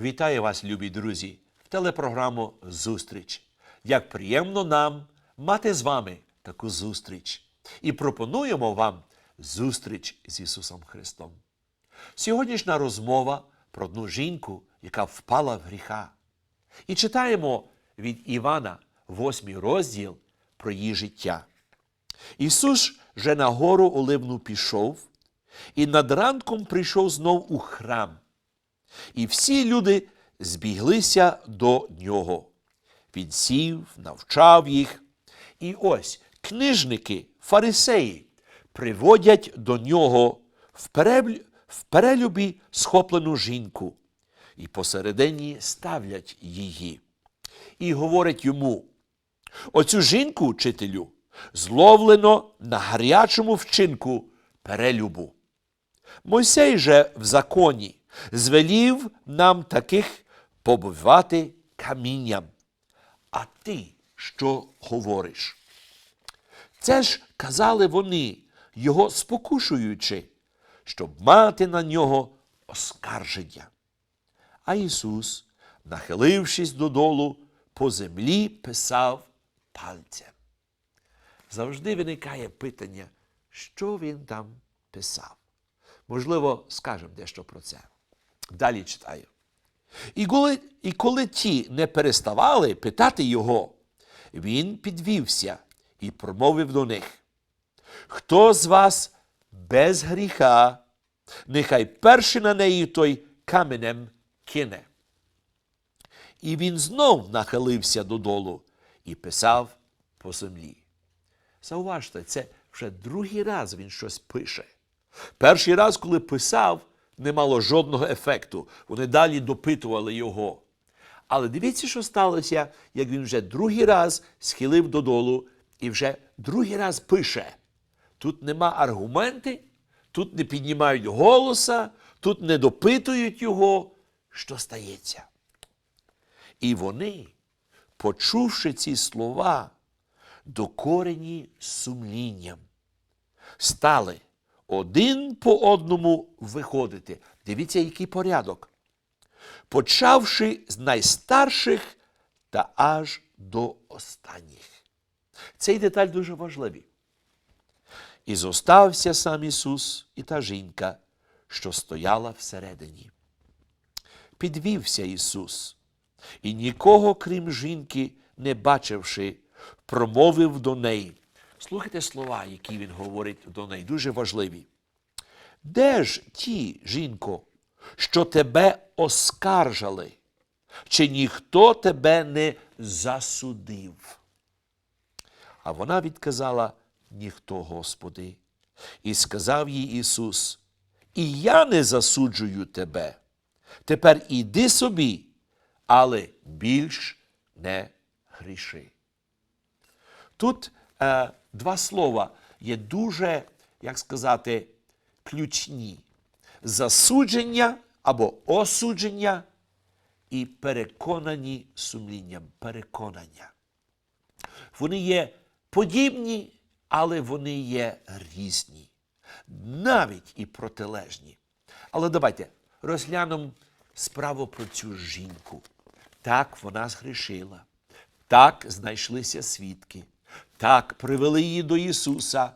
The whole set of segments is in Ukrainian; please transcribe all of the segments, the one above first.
Вітаю вас, любі друзі, в телепрограму Зустріч. Як приємно нам мати з вами таку зустріч. І пропонуємо вам зустріч з Ісусом Христом. Сьогоднішня розмова про одну жінку, яка впала в гріха. І читаємо від Івана, 8 розділ про її життя. Ісус же на гору Оливну пішов, і над ранком прийшов знов у храм. І всі люди збіглися до нього. Він сів, навчав їх. І ось книжники, фарисеї приводять до нього в, перелюбі схоплену жінку, і посередині ставлять її. І говорять йому: Оцю жінку, учителю, зловлено на гарячому вчинку перелюбу. Мойсей же в законі звелів нам таких побивати камінням. А ти що говориш? Це ж казали вони, його спокушуючи, щоб мати на нього оскарження. А Ісус, нахилившись додолу, по землі писав пальцем. Завжди виникає питання, що він там писав. Можливо, скажемо дещо про це. Далі читаю. І коли, і коли ті не переставали питати його, він підвівся і промовив до них: Хто з вас без гріха, нехай перший на неї той каменем кине. І він знов нахилився додолу і писав по землі. Зауважте, це вже другий раз він щось пише. Перший раз, коли писав, не мало жодного ефекту. Вони далі допитували його. Але дивіться, що сталося, як він вже другий раз схилив додолу і вже другий раз пише. Тут нема аргументи, тут не піднімають голоса, тут не допитують його, що стається. І вони, почувши ці слова, докорені сумлінням, стали один по одному виходити. Дивіться, який порядок. Почавши з найстарших та аж до останніх. Цей деталь дуже важливий. І зостався сам Ісус і та жінка, що стояла всередині. Підвівся Ісус, і нікого, крім жінки, не бачивши, промовив до неї. Слухайте слова, які він говорить до неї, дуже важливі. Де ж ті, жінко, що тебе оскаржали? Чи ніхто тебе не засудив? А вона відказала ніхто, Господи. І сказав їй Ісус: І я не засуджую тебе. Тепер іди собі, але більш не гріши. Тут е, два слова є дуже, як сказати, ключні: засудження або осудження і переконані сумлінням, переконання. Вони є подібні, але вони є різні, навіть і протилежні. Але давайте розглянемо справу про цю жінку. Так вона згрішила, так знайшлися свідки, так привели її до Ісуса.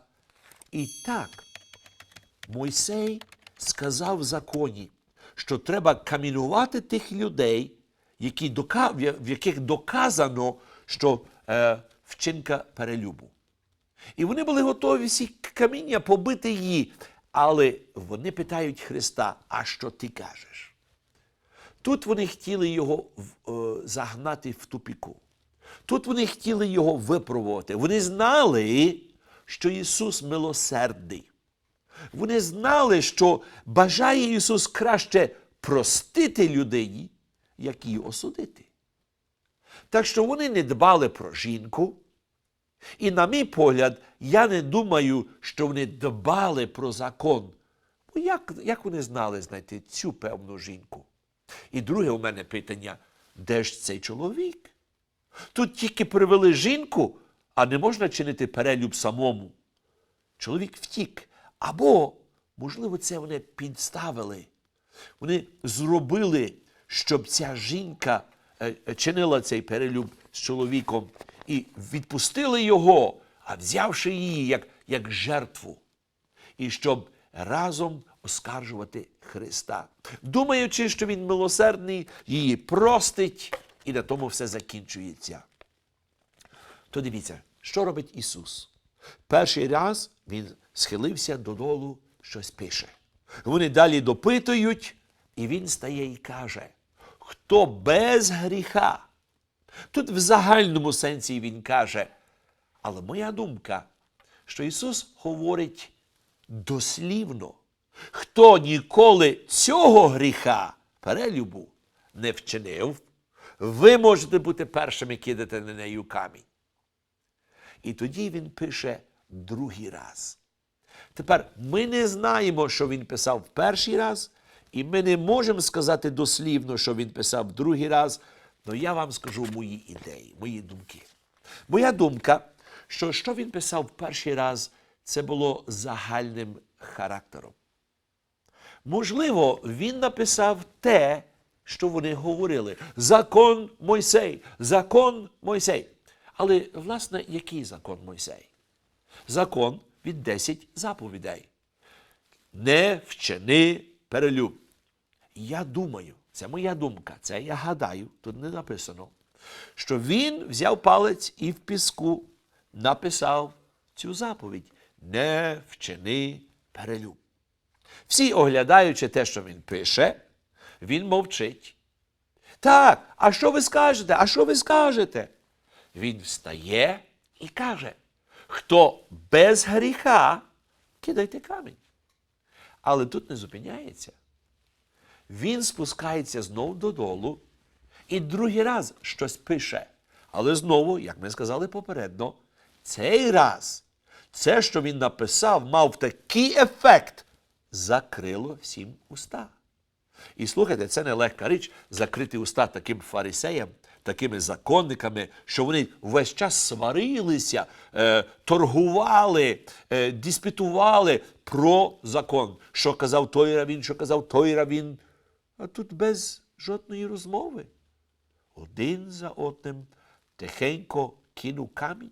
І так Мойсей сказав в законі, що треба камінувати тих людей, які в яких доказано, що е, вчинка перелюбу. І вони були готові всі каміння побити її. Але вони питають Христа, а що ти кажеш? Тут вони хотіли його е, загнати в тупіку. Тут вони хотіли його випробувати. Вони знали, що Ісус милосердний. Вони знали, що бажає Ісус краще простити людині, як її осудити. Так що вони не дбали про жінку. І, на мій погляд, я не думаю, що вони дбали про закон. Бо як, як вони знали знайти цю певну жінку? І друге у мене питання: де ж цей чоловік? Тут тільки привели жінку, а не можна чинити перелюб самому. Чоловік втік. Або, можливо, це вони підставили. Вони зробили щоб ця жінка е, е, чинила цей перелюб з чоловіком і відпустили його, а взявши її як, як жертву, і щоб разом оскаржувати Христа, думаючи, що Він милосердний, її простить, і на тому все закінчується. То дивіться, що робить Ісус? Перший раз Він схилився додолу, щось пише. Вони далі допитують, і він стає і каже: хто без гріха? Тут в загальному сенсі він каже, але моя думка, що Ісус говорить дослівно, хто ніколи цього гріха, перелюбу, не вчинив, ви можете бути першими кидати на нею камінь. І тоді він пише другий раз. Тепер ми не знаємо, що він писав в перший раз, і ми не можемо сказати дослівно, що він писав другий раз. Але я вам скажу мої ідеї, мої думки. Моя думка, що що він писав в перший раз, це було загальним характером. Можливо, він написав те, що вони говорили. Закон Мойсей, закон Мойсей. Але, власне, який закон Мойсей? Закон від 10 заповідей. Не вчини перелюб. Я думаю, це моя думка, це я гадаю, тут не написано, що він взяв палець і в піску написав цю заповідь. Не вчини перелюб. Всі, оглядаючи те, що він пише, він мовчить. Так, а що ви скажете? А що ви скажете? Він встає і каже: хто без гріха, кидайте камінь. Але тут не зупиняється. Він спускається знову додолу і другий раз щось пише. Але знову, як ми сказали попередньо, цей раз це, що він написав, мав такий ефект, закрило всім уста. І слухайте, це не легка річ закрити уста таким фарисеям, такими законниками, що вони весь час сварилися, е, торгували, е, диспутували про закон. Що казав той равін, що казав той равін. А тут без жодної розмови. Один за одним тихенько кинув камінь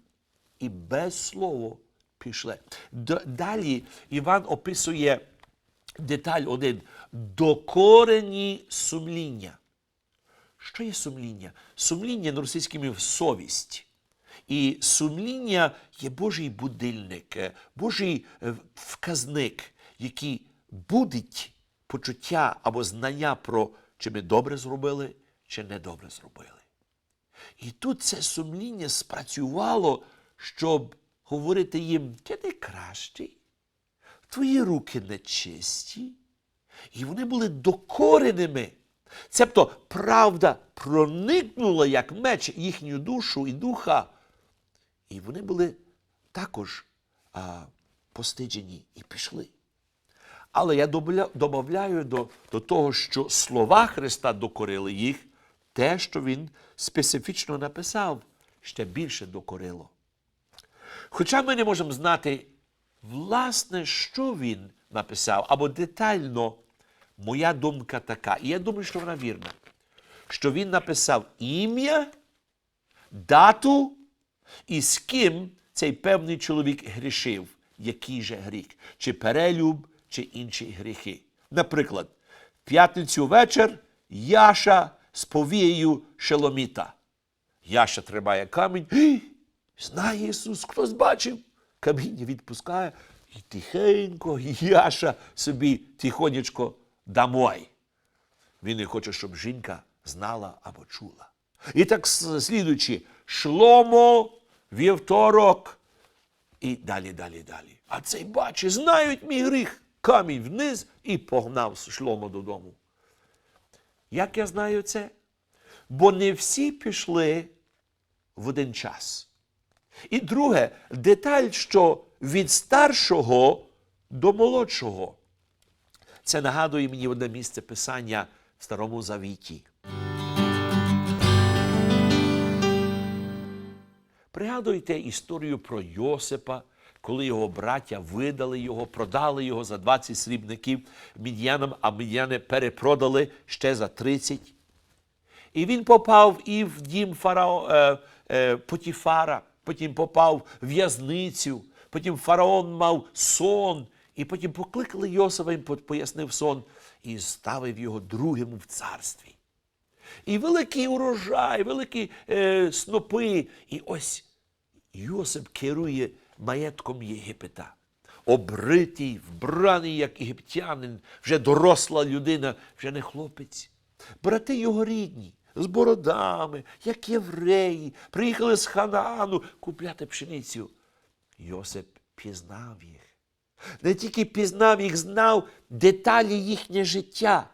і без слова пішли. Далі Іван описує деталь один докорені сумління. Що є сумління? Сумління на російській мові совість. І сумління є Божий будильник, е, Божий е, вказник, який будить почуття або знання про чи ми добре зробили, чи недобре зробили. І тут це сумління спрацювало, щоб говорити їм, ти не кращий, твої руки нечисті. І вони були докореними. Цебто правда проникнула як меч їхню душу і духа. І вони були також а, постиджені і пішли. Але я добавляю до, до того, що слова Христа докорили їх, те, що Він специфічно написав, ще більше докорило. Хоча ми не можемо знати, власне, що він написав, або детально, моя думка така, і я думаю, що вона вірна, що він написав ім'я, дату і з ким цей певний чоловік грішив, який же гріх, чи перелюб, чи інші гріхи. Наприклад, в п'ятницю вечір Яша з повією Шеломіта. Яша тримає камінь. Знає Ісус, хтось бачив. Каміння відпускає і тихенько Яша собі тихонечко домой. Він не хоче, щоб жінка знала або чула. І так слідуючи, шломо, вівторок, і далі, далі, далі. А цей бачить, знають мій гріх. Камінь вниз і погнав шломо додому. Як я знаю це? Бо не всі пішли в один час. І друге, деталь, що від старшого до молодшого. Це нагадує мені одне місце писання в Старому Завіті. Пригадуйте історію про Йосипа, коли його браття видали його, продали його за 20 срібників мідянам, а мідяни перепродали ще за 30. І він попав і в дім фарао, е, е, Потіфара, потім попав в в'язницю, потім фараон мав сон, і потім покликали Йосифа, по- пояснив сон і ставив його другим в царстві. І великий урожай, великі е, снопи. І ось Йосип керує маєтком Єгипета. Обритий, вбраний, як єгиптянин, вже доросла людина, вже не хлопець. Брати його рідні, з бородами, як євреї, приїхали з Ханаану купляти пшеницю. Йосип пізнав їх. Не тільки пізнав їх, знав деталі їхнє життя.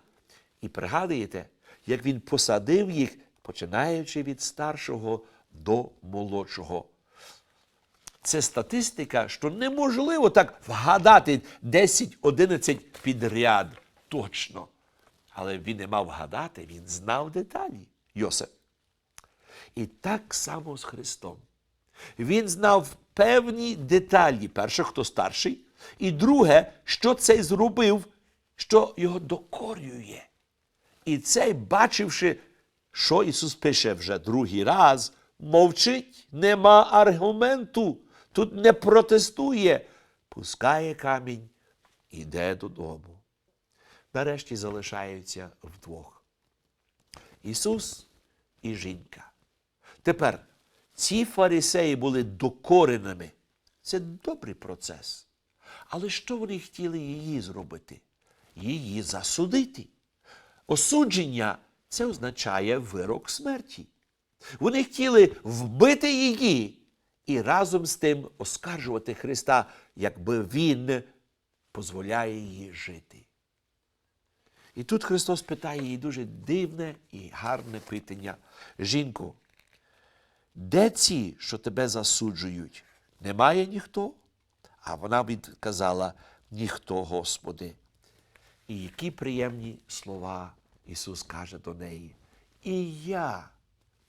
І пригадуєте, як він посадив їх, починаючи від старшого до молодшого. Це статистика, що неможливо так вгадати 10-11 підряд точно. Але він не мав вгадати, він знав деталі. Йосип. І так само з Христом. Він знав певні деталі. Перше, хто старший, і друге, що цей зробив, що його докорює. І цей, бачивши, що Ісус пише вже другий раз, мовчить, нема аргументу, тут не протестує, пускає камінь, іде додому. Нарешті залишаються вдвох. Ісус і жінка. Тепер ці фарисеї були докореними. Це добрий процес. Але що вони хотіли її зробити? Її засудити. Осудження це означає вирок смерті. Вони хотіли вбити її і разом з тим оскаржувати Христа, якби Він дозволяє їй жити. І тут Христос питає їй дуже дивне і гарне питання. Жінко, де ці, що тебе засуджують? Немає ніхто? А вона відказала, ніхто, Господи. І які приємні слова Ісус каже до неї. І я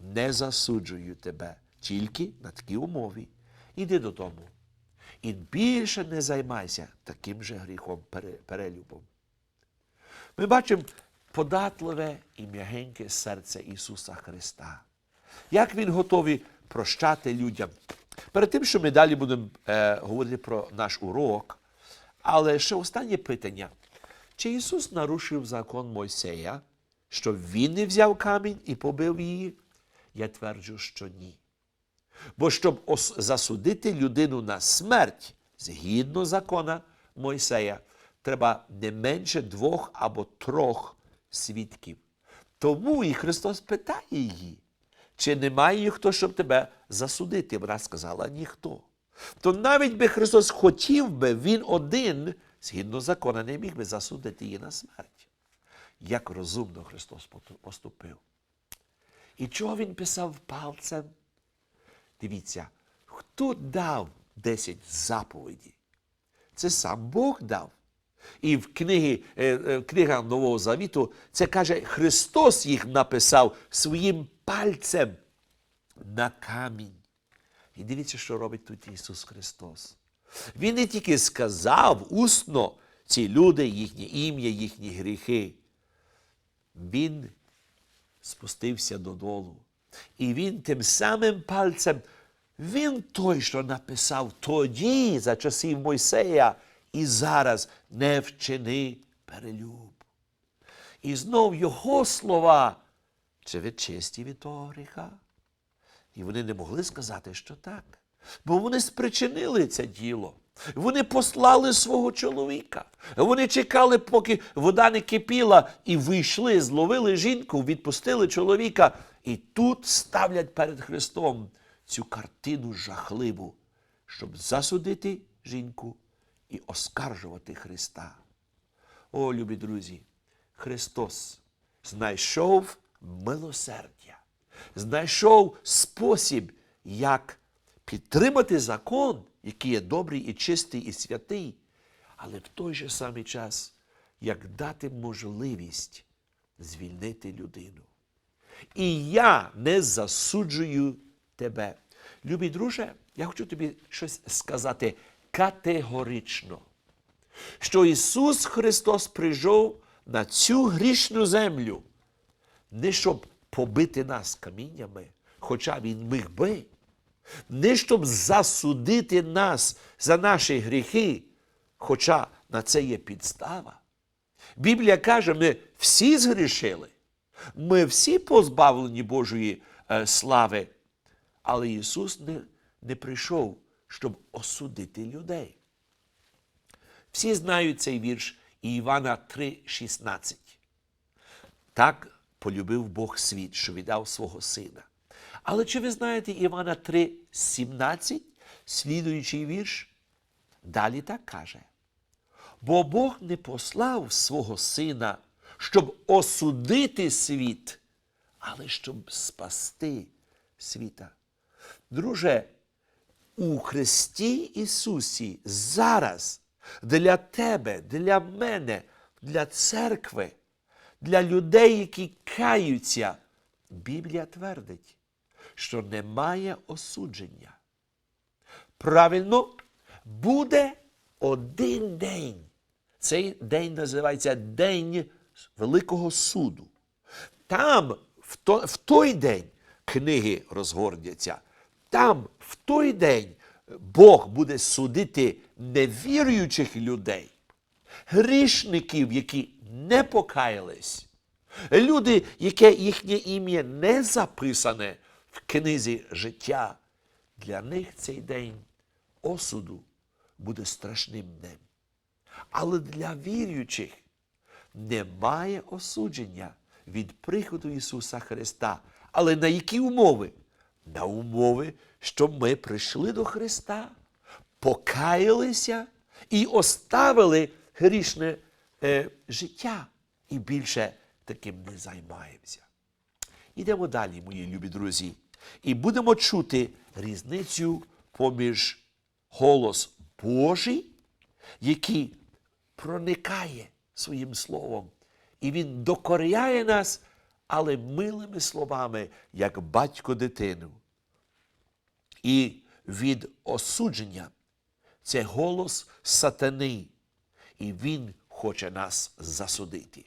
не засуджую тебе, тільки на такій умові. Іди додому. І більше не займайся таким же гріхом, перелюбом. Ми бачимо податливе і м'ягеньке серце Ісуса Христа. Як Він готовий прощати людям. Перед тим, що ми далі будемо е, говорити про наш урок, але ще останнє питання. Чи Ісус нарушив закон Мойсея, що Він не взяв камінь і побив її? Я тверджу, що ні. Бо щоб засудити людину на смерть згідно закона Мойсея, треба не менше двох або трьох свідків. Тому і Христос питає її, чи немає ніхто, щоб тебе засудити. Вона сказала ніхто. То навіть би Христос хотів би, Він один, згідно закона, не міг би засудити її на смерть. Як розумно Христос поступив. І чого Він писав пальцем? Дивіться, хто дав 10 заповідей? Це сам Бог дав. І в книгі, е, е, книга Нового Завіту це каже, Христос їх написав своїм пальцем на камінь. І дивіться, що робить тут Ісус Христос. Він не тільки сказав усно ці люди, їхнє ім'я, їхні гріхи. Він спустився додолу. І він тим самим пальцем, він той, що написав тоді, за часів Мойсея, і зараз не вчини перелюб. І знов його слова, чи ви чисті від того гріха? І вони не могли сказати, що так. Бо вони спричинили це діло. Вони послали свого чоловіка. Вони чекали, поки вода не кипіла, і вийшли, зловили жінку, відпустили чоловіка. І тут ставлять перед Христом цю картину жахливу, щоб засудити жінку і оскаржувати Христа. О, любі друзі, Христос знайшов милосердя, знайшов спосіб, як підтримати закон, який є добрий і чистий і святий, але в той же самий час, як дати можливість звільнити людину. І я не засуджую тебе. Любий друже, я хочу тобі щось сказати категорично що Ісус Христос прийшов на цю грішну землю, не щоб побити нас каміннями, хоча він міг би, не щоб засудити нас за наші гріхи, хоча на це є підстава. Біблія каже, ми всі згрішили, ми всі позбавлені Божої е, слави, але Ісус не, не прийшов, щоб осудити людей. Всі знають цей вірш Івана 3,16. Так полюбив Бог світ, що віддав свого сина. Але чи ви знаєте Івана 3,17, слідуючий вірш? Далі так каже. Бо Бог не послав свого сина, щоб осудити світ, але щоб спасти світа. Друже, у Христі Ісусі зараз для тебе, для мене, для церкви, для людей, які каються, Біблія твердить, що немає осудження. Правильно, буде один день. Цей день називається День Великого суду. Там, в, той день, книги розгорняться. Там, в той день, Бог буде судити невіруючих людей, грішників, які не покаялись, люди, яке їхнє ім'я не записане в книзі життя. Для них цей день осуду буде страшним днем. Але для віруючих немає осудження від приходу Ісуса Христа. Але на які умови? На умови, що ми прийшли до Христа, покаялися і оставили грішне е, життя. І більше таким не займаємося. Ідемо далі, мої любі друзі, і будемо чути різницю поміж голос Божий, який проникає своїм словом, і він докоряє нас, але милими словами, як батько дитину. І від осудження це голос сатани, і він хоче нас засудити.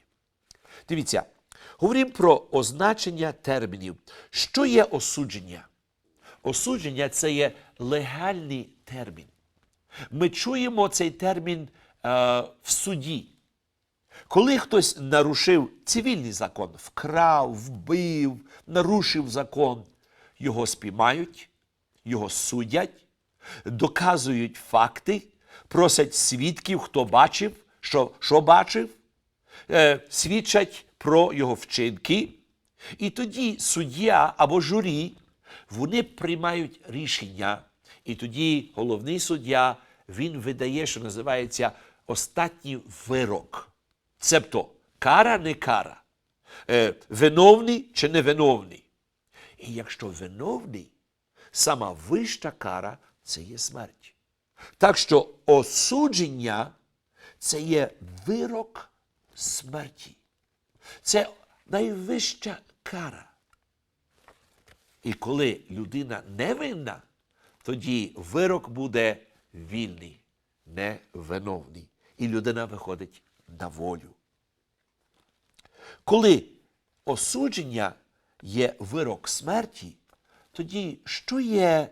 Дивіться, говоримо про означення термінів. Що є осудження? Осудження це є легальний термін. Ми чуємо цей термін е, в суді. Коли хтось нарушив цивільний закон, вкрав, вбив, нарушив закон, його спіймають, його судять, доказують факти, просять свідків, хто бачив, що, що бачив, е, свідчать про його вчинки. І тоді суддя або журі вони приймають рішення. І тоді головний суддя він видає, що називається останній вирок. Цебто кара не кара, е, виновний чи невиновний. І якщо виновний, сама вища кара це є смерть. Так що осудження це є вирок смерті. Це найвища кара. І коли людина невинна, тоді вирок буде вільний, невиновний. І людина виходить на волю. Коли осудження є вирок смерті, тоді що є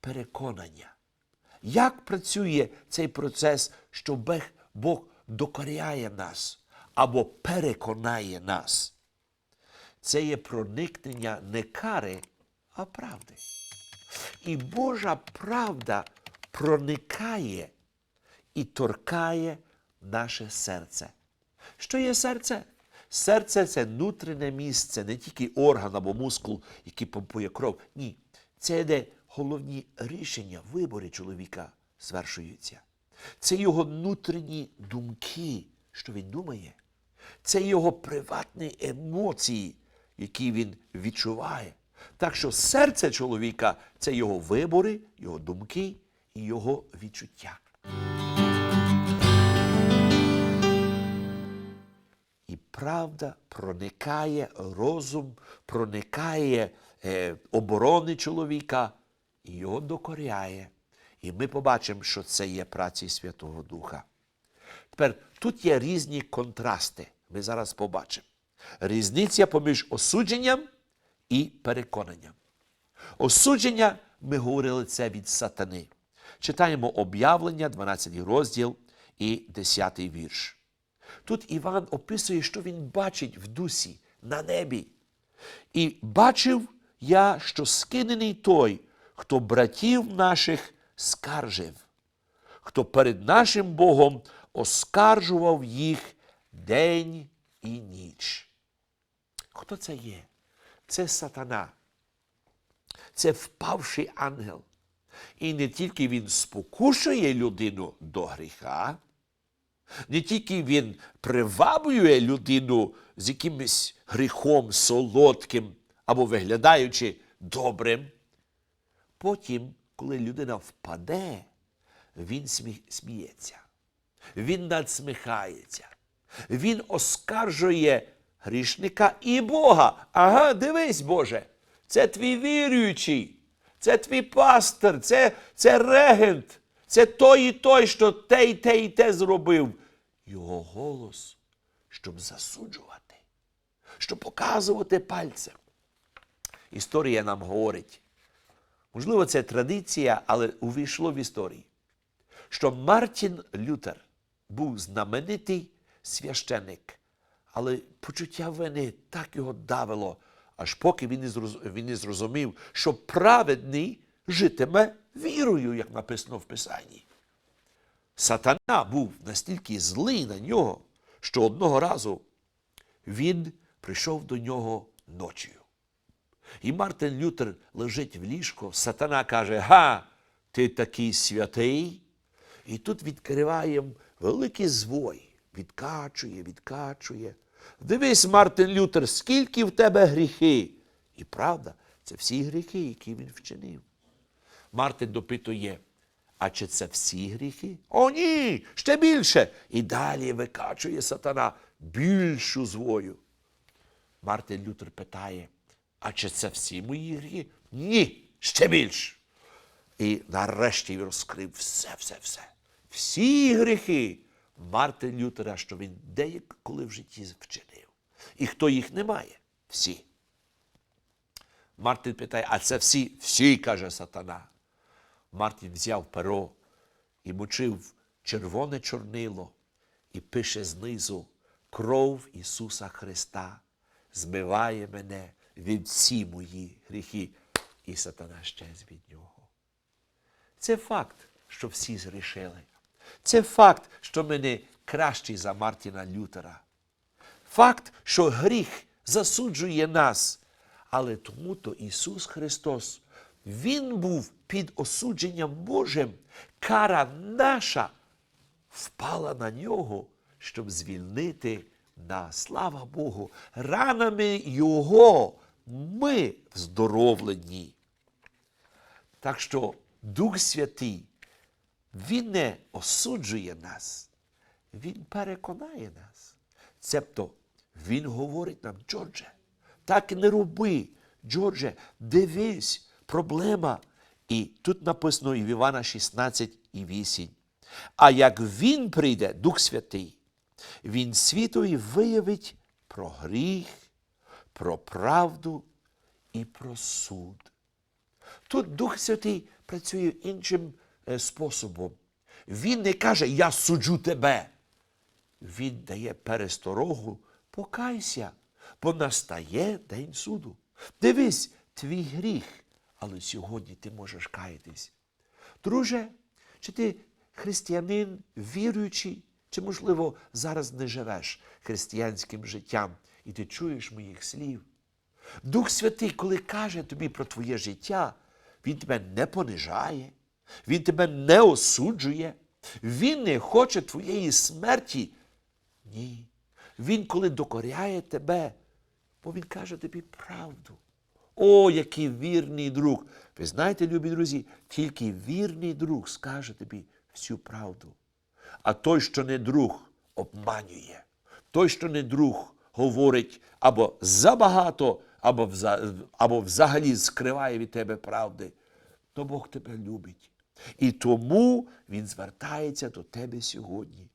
переконання? Як працює цей процес, що Бог докоряє нас або переконає нас? Це є проникнення не кари, а правди. І Божа правда проникає і торкає наше серце. Що є серце? Серце це внутрішнє місце, не тільки орган або мускул, який помпує кров. Ні. Це де головні рішення, вибори чоловіка звершуються. Це його внутрішні думки, що він думає. Це його приватні емоції, які він відчуває. Так що серце чоловіка це його вибори, його думки і його відчуття. І правда проникає розум, проникає е, оборони чоловіка і його докоряє. І ми побачимо, що це є праці Святого Духа. Тепер тут є різні контрасти. Ми зараз побачимо. Різниця поміж осудженням і переконанням. Осудження, ми говорили це від сатани. Читаємо об'явлення, 12 розділ і 10 вірш. Тут Іван описує, що він бачить в дусі на небі. І бачив я, що скинений той, хто братів наших скаржив, хто перед нашим Богом оскаржував їх день і ніч. Хто це є? Це сатана. Це впавший ангел. І не тільки він спокушує людину до гріха, не тільки він приваблює людину з якимось гріхом солодким або виглядаючи добрим. Потім, коли людина впаде, він смі- сміється, він надсміхається, він оскаржує грішника і Бога. Ага, дивись, Боже, це твій віруючий, це твій пастор, це, це регент, це той і той, що те і те і те зробив. Його голос, щоб засуджувати, щоб показувати пальцем. Історія нам говорить. Можливо, це традиція, але увійшло в історію, що Мартін Лютер був знаменитий священик, але почуття вини так його давило, аж поки він не зрозумів, що праведний житиме вірою, як написано в Писанні. Сатана був настільки злий на нього, що одного разу він прийшов до нього ночою. І Мартин Лютер лежить в ліжко, сатана каже: Га, ти такий святий. І тут відкриває великий звой, відкачує, відкачує. Дивись, Мартин Лютер, скільки в тебе гріхи. І правда, це всі гріхи, які він вчинив. Мартин допитує, а чи це всі гріхи? О, ні, ще більше. І далі викачує сатана більшу звою. Мартин Лютер питає, а чи це всі мої гріхи? Ні, ще більше. І нарешті він розкрив все, все, все. Всі гріхи Мартин Лютера, що він деяколи в житті вчинив. І хто їх не має? Всі. Мартин питає, а це всі? Всі, каже сатана. Мартин взяв перо і мочив червоне чорнило і пише знизу кров Ісуса Христа змиває мене від всі мої гріхи, і сатана щез від нього. Це факт, що всі зрішили. Це факт, що ми не кращі за Мартіна Лютера. Факт, що гріх засуджує нас. Але тому то Ісус Христос, Він був під осудженням Божим. Кара наша впала на нього, щоб звільнити нас. Слава Богу, ранами Його ми здоровлені. Так що Дух Святий, Він не осуджує нас, Він переконає нас. Цебто Він говорить нам, Джордже, так не роби. Джордже, дивись, проблема. І тут написано і в Івана 16 і 8. А як Він прийде, Дух Святий, Він світові виявить про гріх, про правду і про суд. Тут Дух Святий працює іншим е, способом. Він не каже, я суджу тебе. Він дає пересторогу, покайся, бо настає день суду. Дивись, твій гріх, але сьогодні ти можеш каятись. Друже, чи ти християнин віруючий, чи, можливо, зараз не живеш християнським життям і ти чуєш моїх слів? Дух Святий, коли каже тобі про твоє життя, Він тебе не понижає, Він тебе не осуджує, Він не хоче твоєї смерті. Ні. Він, коли докоряє тебе, бо Він каже тобі правду. О, який вірний друг! Ви знаєте, любі друзі, тільки вірний друг скаже тобі всю правду. А той, що не друг, обманює. Той, що не друг, говорить або забагато, або, або взагалі скриває від тебе правди, то Бог тебе любить. І тому Він звертається до тебе сьогодні.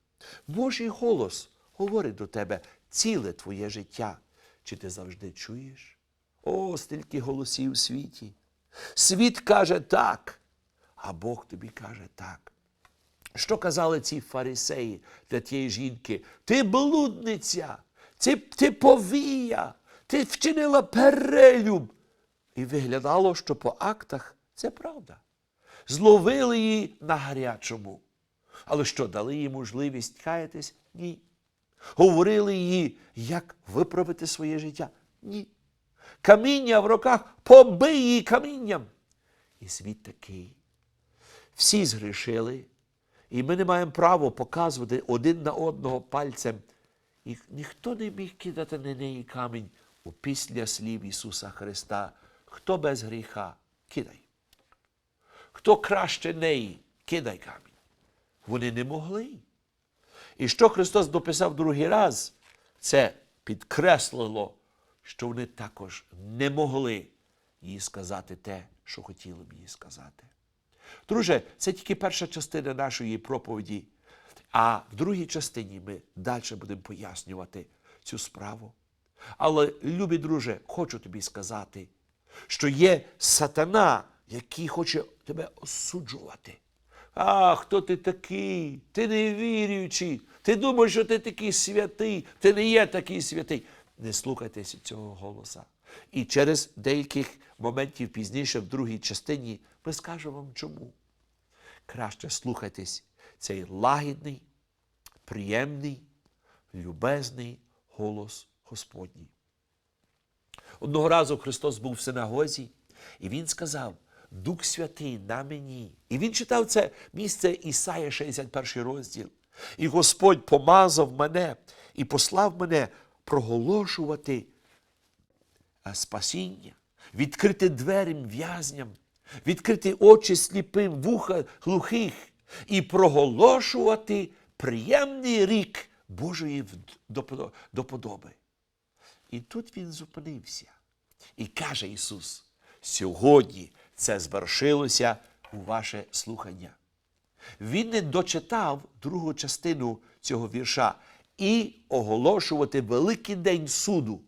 Божий голос говорить до тебе ціле твоє життя. Чи ти завжди чуєш? О, стільки голосів у світі. Світ каже так, а Бог тобі каже так. Що казали ці фарисеї для тієї жінки? Ти блудниця, ти, ти повія, ти вчинила перелюб. І виглядало, що по актах це правда. Зловили її на гарячому. Але що, дали їй можливість каятись? Ні. Говорили їй, як виправити своє життя? Ні. Каміння в руках побий її камінням. І світ такий. Всі згрішили, і ми не маємо права показувати один на одного пальцем. І ніхто не міг кидати на неї камінь у після слів Ісуса Христа. Хто без гріха, кидай. Хто краще неї, кидай камінь. Вони не могли. І що Христос дописав другий раз, це підкреслило, що вони також не могли їй сказати те, що хотіли б їй сказати. Друже, це тільки перша частина нашої проповіді. А в другій частині ми далі будемо пояснювати цю справу. Але, любі друже, хочу тобі сказати, що є сатана, який хоче тебе осуджувати. А, хто ти такий? Ти не віруючий. Ти думаєш, що ти такий святий, ти не є такий святий. Не слухайтеся цього голоса. І через деяких моментів пізніше, в другій частині, ми скажемо вам чому. Краще слухайтесь цей лагідний, приємний, любезний голос Господній. Одного разу Христос був в синагозі, і Він сказав: Дух Святий на мені. І він читав це місце Ісая, 61 розділ. І Господь помазав мене і послав мене проголошувати спасіння, відкрити двері в'язням, відкрити очі сліпим, вуха глухих і проголошувати приємний рік Божої доподоби. І тут він зупинився і каже Ісус: сьогодні це звершилося у ваше слухання. Він не дочитав другу частину цього вірша і оголошувати великий день суду.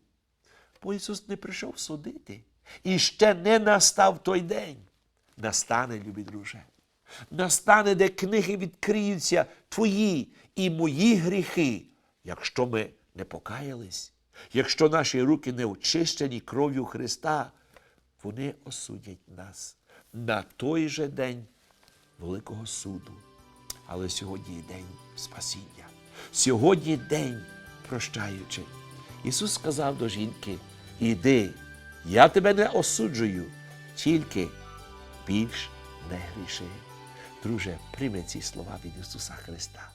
Бо Ісус не прийшов судити. І ще не настав той день. Настане, любі друже. Настане, де книги відкриються твої і мої гріхи, якщо ми не покаялись, якщо наші руки не очищені кров'ю Христа, вони осудять нас на той же день Великого суду. Але сьогодні день спасіння. Сьогодні день прощаючий. Ісус сказав до жінки: Іди, я тебе не осуджую, тільки більш не гріши. Друже, прийми ці слова від Ісуса Христа.